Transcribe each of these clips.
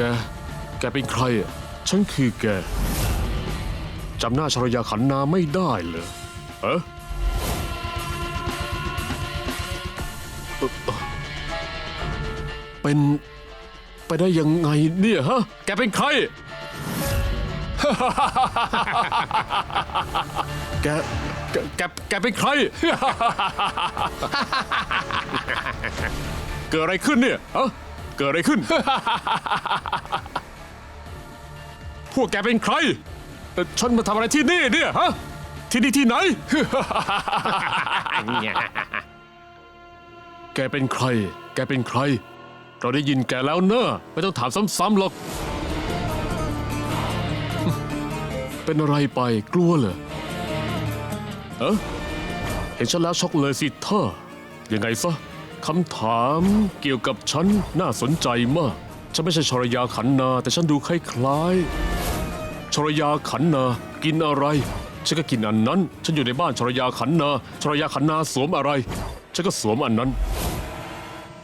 แก แกเป็นใครอะ ฉันคือแก จำหน้าชรยาขันนาไม่ได้เหรอเอะเอ่อเป็นไปได้ยังไงเนี่ยฮะ แกเป็นใคร แก แก แกแกเป็นใคร เกิดอะไรขึ้นเนี่ยฮะ เกิดอะไรขึ้น พวกแกเป็นใครเอ่อฉันมาทำอะไรที่นี่เนี่ยฮะ ที่นี่ที่ไหน แกเป็นใคร แกเป็นใคร เราได้ยินแกแล้วเนอะไม่ต้องถามซ้ำๆหรอก เป็นอะไรไปกลัวเหรอเอะเห็นฉันแล้วช็อกเลยสิท่ายังไงซะ คำถามเกี่ยวกับฉันน่าสนใจมาก ฉันไม่ใช่ชรยาขันนา แต่ฉันดูคล้ายๆชรยาขันนา กินอะไร ฉันก็กินอันนั้น ฉันอยู่ในบ้านชรยาขันนาชรยาขันนาสวมอะไร ฉันก็สวมอันนั้น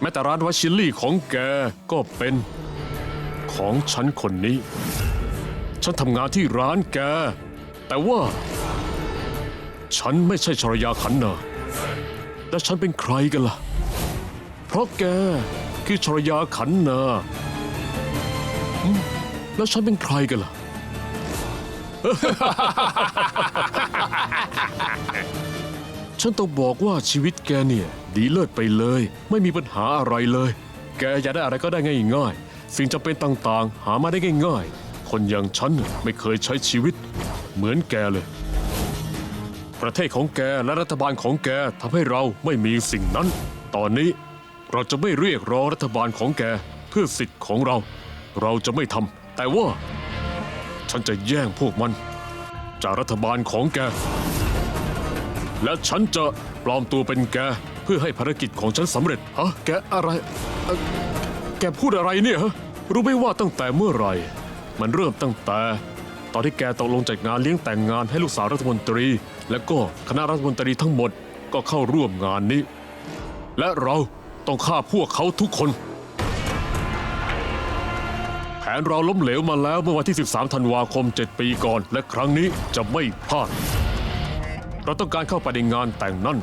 แม้แต่ร้านวัชิลลี่ของแกก็เป็นของฉันคนนี้ ฉันทำงานที่ร้านแก แต่ว่า ฉันไม่ใช่ชรยาขันนา แล้วฉันเป็นใครกันล่ะ ราะแกคือชรยาขันนาอืมแล้วฉันเป็นใครกันล่ะ ฉันต้องบอกว่าชีวิตแกเนี่ย ดีเลิศไปเลย ไม่มีปัญหาอะไรเลย แกอยากได้อะไรก็ได้ง่ายๆ สิ่งจำเป็นต่างๆ หามาได้ง่ายๆ คนอย่างฉันน่ะไม่เคยใช้ชีวิต เหมือนแกเลย ประเทศของแกและรัฐบาลของแกทำให้เราไม่มีสิ่งนั้น ตอนนี้ เราจะไม่เรียกร้องรัฐบาลของแกเพื่อสิทธิ์ของเรา เราจะไม่ทำแต่ว่า ฉันจะแย่งพวกมัน จากรัฐบาลของแก และฉันจะปลอมตัวเป็นแก เพื่อให้ภารกิจของฉันสำเร็จฮะแกอะไรเอ่อแกพูดอะไรเนี่ยฮะรู้ไหมว่าตั้งแต่เมื่อไหร่ มันเริ่มตั้งแต่ ตอนที่แกตกลงจัดงานเลี้ยงแต่งงานให้ลูกสาวรัฐมนตรี และก็คณะรัฐมนตรีทั้งหมดก็เข้าร่วมงานนี้ และเรา ต้องฆ่าพวกเขาทุกคน แผนเราล้มเหลวมาแล้วเมื่อวันที่ 13 ธันวาคม 7 ปีก่อน และครั้งนี้จะไม่พลาด เราต้องการเข้าไปในงานแต่งนั่น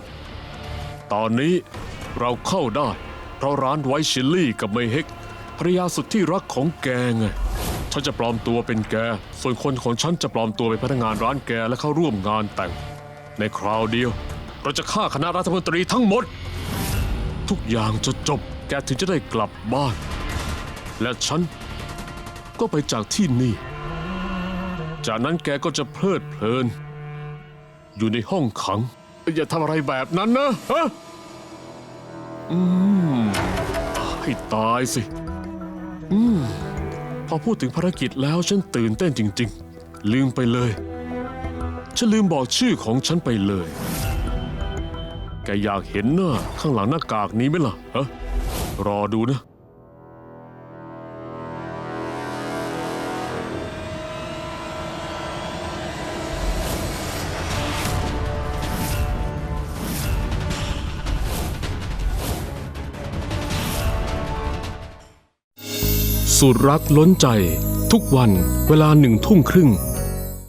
ตอนนี้เราเข้าได้ เพราะร้านไวชิลลี่กับเมเฮกภรรยาสุดที่รักของแกไงฉันจะปลอมตัวเป็นแก ส่วนคนของฉันจะปลอมตัวเป็นพนักงานร้านแกและเข้าร่วมงานแต่ง ในคราวเดียว เราจะฆ่าคณะรัฐมนตรีทั้งหมด ทุกอย่างจะจบ แกถึงจะได้กลับบ้าน และฉันก็ไปจากที่นี่ จากนั้นแกก็จะเพลิดเพลิน อยู่ในห้องขัง อย่าทำอะไรแบบนั้นนะฮะอืมให้ตายสิ อืม พอพูดถึงภารกิจแล้วฉันตื่นเต้นจริง ๆ ลืมไปเลย ฉันลืมบอกชื่อของฉันไปเลย แกอยากเห็นหน้าข้างหลังหน้ากากนี้ไหมล่ะฮะรอดูนะสูตรรักล้นใจ ทุกวันเวลาหนึ่งทุ่มครึ่ง